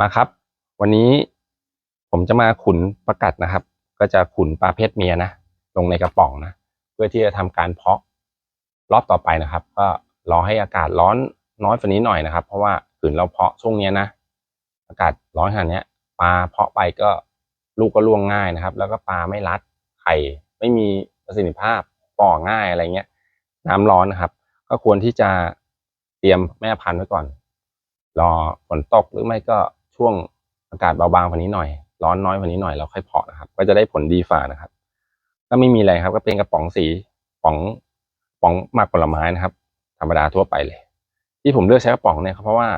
มาครับ วันนี้ผมจะมาขุนประกัดนะครับ ก็จะขุนปลาเพศเมียนะลงในกระป๋องนะ เพื่อที่จะทำการเพาะรอบต่อไปนะครับ ก็รอให้อากาศร้อนน้อยกว่านี้หน่อยนะครับ เพราะว่าขืนเราเพาะช่วงนี้นะ อากาศร้อนขนาดนี้ปลาเพาะไปก็ลูกก็ล่วงง่ายนะครับ แล้วก็ปลาไม่รัดไข่ไม่มีประสิทธิภาพป่อง่ายอะไรเงี้ย น้ำร้อนนะครับ ก็ควรที่จะเตรียมแม่พันธุ์ไว้ก่อน รอฝนตกหรือไม่ก็ ช่วงอากาศเบาบางกว่านี้หน่อย ร้อนน้อยกว่านี้หน่อยเราค่อยเพาะนะครับ ก็จะได้ผลดีฝ่านะครับ ก็ไม่มีอะไรครับ ก็เป็นกระป๋องสีป๋องป๋องหมักผลไม้นะครับ ธรรมดาทั่วไปเลย ที่ผมเลือกใช้กระป๋องเนี่ยเพราะว่า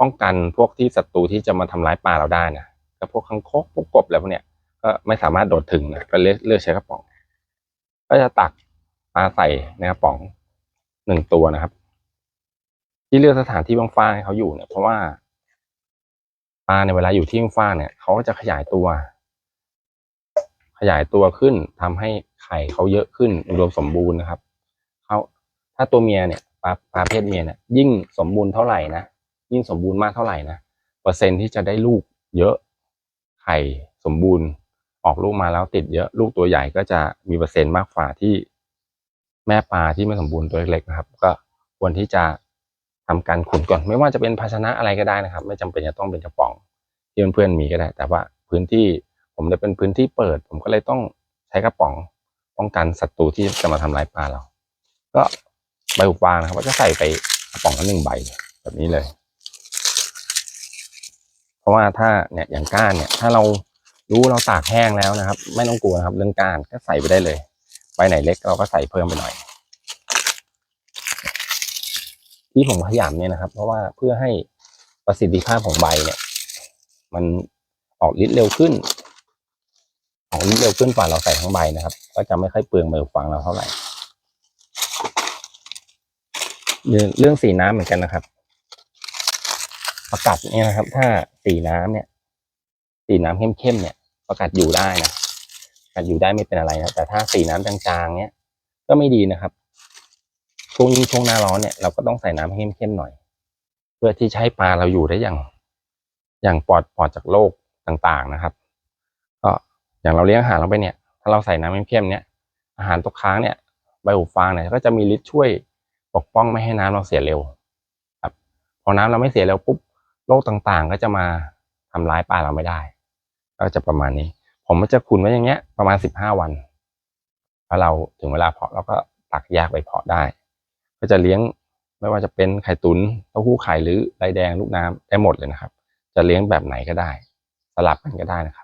ป้องกันพวกที่ศัตรูที่จะมาทำร้ายปลาเราได้นะก็พวกคังคกพวกกบอะไรพวกเนี้ยก็ไม่สามารถโดดถึงนะก็เลือกเลือกใช้กระป๋อง ก็จะตักปลาใส่ในกระป๋องหนึ่งตัวนะครับ ที่เลือกสถานที่ว่างๆให้เขาอยู่เนี่ยเพราะว่า ปลาในยเวลาอยู่ที่ว่างๆเนี่ยเขาก็จะขยายตัว ขยายตัวขึ้นทำให้ไข่เขาเยอะขึ้นอุดมสมบูรณ์นะครับเขาถ้าตัวเมียเนี่ยปลาปลาเพศเมียเนี่ยยิ่งสมบูรณ์เท่าไหร่นะยิ่งสมบูรณ์มากเท่าไหร่นะเปอร์เซ็นที่จะได้ลูกเยอะไข่สมบูรณ์ออกลูกมาแล้วติดเยอะลูกตัวใหญ่ก็จะมีเปอร์เซ็นต์มากกว่าที่แม่ปลาที่ไม่สมบูรณ์ตัวเล็กๆนะครับ ก็ควรที่จะ ทำการขุนก่อน ไม่ว่าจะเป็นภาชนะอะไรก็ได้นะครับ ไม่จำเป็นจะต้องเป็นกระป๋องที่เพื่อนๆมีก็ได้ แต่ว่าพื้นที่ผมจะเป็นพื้นที่เปิด ผมก็เลยต้องใช้กระป๋องป้องกันศัตรูที่จะมาทำร้ายปลาเรา ก็ใบหูฟานะครับก็จะใส่ไปกระป๋องละหนึ่งใบแบบนี้เลย เพราะว่าถ้าเนี่ยอย่างก้านเนี่ย ถ้าเรารู้เราตากแห้งแล้วนะครับ ไม่ต้องกลัวนะครับ เรื่องก้านก็ใส่ไปได้เลยใบไหนเล็กเราก็ใส่เพิ่มไปหน่อย ที่ผมขยำเนี่ยนะครับ เพราะว่าเพื่อให้ประสิทธิภาพของใบเนี่ย มันออกฤทธิ์เร็วขึ้น ออกฤทธิ์เร็วขึ้นกว่าเราใส่ทั้งใบนะครับ ก็จะไม่ค่อยเปลืองใบฟังเราเท่าไหร่เรื่องเรื่องสีน้ำเหมือนกันนะครับ ประกัดเนี่ยนะครับ ถ้าสีน้ำเนี่ย สีน้ำเข้มๆเนี่ย ประกัดอยู่ได้นะประกัดอยู่ได้ไม่เป็นอะไรนะแต่ถ้าสีน้ำจางๆเนี่ยก็ไม่ดีนะครับ ช่วงยิ่งช่วงหน้าร้อนเนี่ยเราก็ต้องใส่น้ำให้เข้มๆหน่อย เพื่อที่จะให้ปลาเราอยู่ได้อย่าง อย่างปลอดปลอดจากโรคต่างๆนะครับ ก็อย่างเราเลี้ยงอาหารเราไปเนี่ย ถ้าเราใส่น้ำเข้มๆเนี่ย อาหารตกค้างเนี่ยใบหูฟางเนี่ยก็จะมีฤทธิ์ช่วยปกป้องไม่ให้น้ำเราเสียเร็ว ครับ พอน้ำเราไม่เสียเร็วปุ๊บโรคต่างๆ ก็จะมาทำร้ายปลาเราไม่ได้ ก็จะประมาณนี้ ผมจะขุนไว้อย่างเงี้ย ประมาณสิบห้าวันพอเราถึงเวลาเพาะเราก็ตักแยกไปเพาะได้ ก็จะเลี้ยงไม่ว่าจะเป็นไข่ตุนเต้าหู้ไข่หรือไรแดงลูกน้ำได้หมดเลยนะครับ จะเลี้ยงแบบไหนก็ได้ สลับกันก็ได้นะครับ